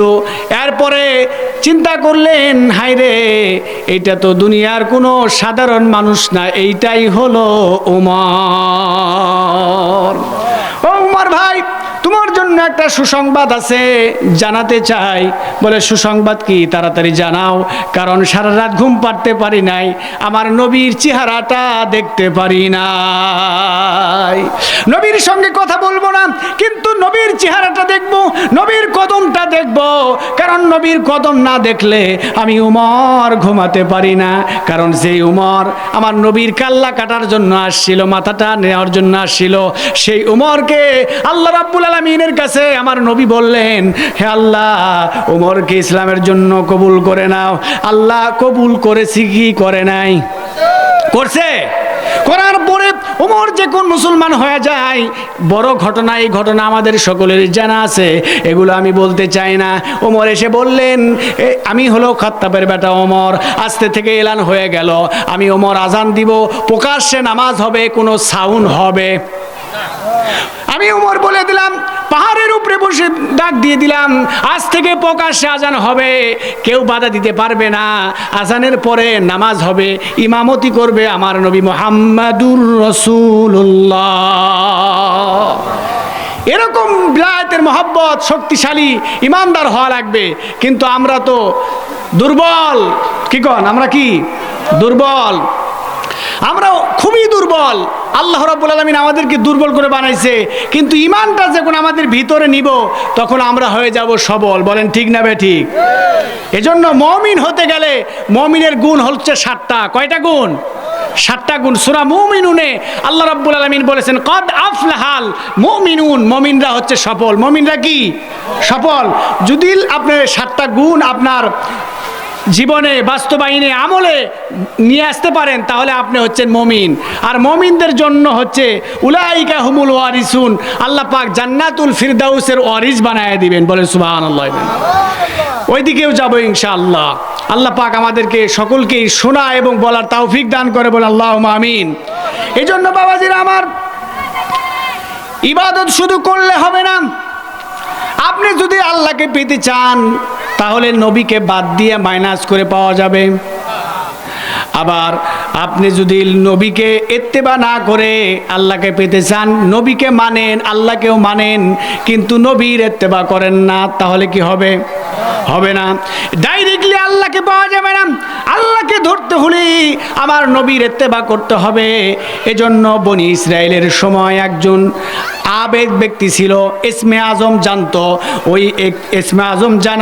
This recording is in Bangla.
কিন্তু এরপরে চিন্তা করলেন হাইরে এটা তো দুনিয়ার কোনো সাধারণ মানুষ না, এইটাই হলো উমর। ও উমর ভাই, তোমার জন্য একটা সুসংবাদ আছে, জানাতে চাই। বলে, সুসংবাদ কি? তাড়াতাড়ি জানাও, কারণ সারা রাত ঘুম পাড়তে পারি নাই, আমার নবীর চেহারাটা দেখতে পারি নাই। নবীর সঙ্গে কথা বলব না, কিন্তু নবীর চেহারাটা দেখব কারণ নবীর কদম না দেখলে আমি উমর ঘুমাতে পারি না। কারণ সেই উমর আমার নবীর কাল্লা কাটার জন্য আসছিল, মাথাটা নেওয়ার জন্য আসছিল, সেই উমরকে আল্লাহ রাব্বুল আলমিনের কাছে আমার নবী বললেন, হে আল্লাহ, উমরকে ইসলামের জন্য কবুল করে নাও। আল্লাহ কবুল করেছি কি করে নাই? করছে? করার পরে ওমর যে কোন মুসলমান হয়ে যায় বড় ঘটনা এই ঘটনা আমাদের সকলের জানা আছে এগুলো আমি বলতে চাই না। ওমর এসে বললেন "এ, আমি হলো খত্তাবের বেটা ওমর আস্তে থেকে এলান হয়ে গেল আমি ওমর আজান দিব প্রকাশ্যে নামাজ হবে কোনো সাউন্ড হবে। আমি উমর বলে দিলাম, পাহাড়ের উপরে বসে ডাক দিয়ে দিলাম, আজ থেকে প্রকাশ্যে আজান হবে, কেউ বাধা দিতে পারবে না, আজানের পরে নামাজ হবে, ইমামতি করবে আমার নবী মোহাম্মদুর রসুল্লাহ এরকম বিলায়তের মহব্বত শক্তিশালী ইমানদার হওয়া লাগবে, কিন্তু আমরা তো দুর্বল, কি কন, আমরা কি? দুর্বল। আমরা খুবই দুর্বল। আল্লাহ রাব্বুল আলমিন আমাদেরকে দুর্বল করে বানাইছে। কিন্তু ইমানটা যখন আমাদের ভিতরে নিব, তখন আমরা হয়ে যাব সবল। বলেন ঠিক না বে ঠিক? এজন্য মমিন হতে গেলে মমিনের গুণ হচ্ছে সাতটা। কয়টা গুণ? সাতটা গুণ। সুরা মুমিনুনে আল্লাহ রাব্বুল আলমিন বলেছেন, কদ আফলাহাল মুমিনুন। মমিনরা হচ্ছে সফল। মমিনরা কি? সফল। যদি আপনার সাতটা গুণ আপনার জীবনে, বাস্তবায়নে, আমলে নিয়ে আসতে পারেন, তাহলে আপনি হচ্ছেন মমিন। আর মমিনদের জন্য হচ্ছে, উলাইকা হুমুল ওয়ারিসুন। আল্লাহ পাক জান্নাতুল ফিরদাউসের ওয়ারিস বানায় দিবেন বলে সুবাহান আল্লাহ ওইদিকেও যাব ইনশাআল্লাহ। আল্লাহ পাক আমাদেরকে সকলকেই শোনা এবং বলার তাওফিক দান করে বলে আল্লাহ আমিন। এই জন্য বাবাজিরা আমার, ইবাদত শুধু করলে হবে না। আপনি যদি আল্লাহকে পেতে চান তাহলে নবীকে বাদ দিয়ে মাইনাস করে পাওয়া যাবে। আবার আপনি যদি নবীকে এত্তেবা না করে আল্লাহকে পেতে চান, নবীকে মানেন, আল্লাহকেও মানেন, কিন্তু নবীর এত্তেবা করেন না, তাহলে কি হবে? হবে না। ডাইরেক্টলি আল্লাহকে পাওয়া যাবে না। আল্লাহকে ধরতে হলে আমার নবীর এত্তেবা করতে হবে। এজন্য বনি ইসরায়েলের সময় একজন আবেগ ব্যক্তি ছিল এসমে আজম জানতো। ওই এসমে আজম জানা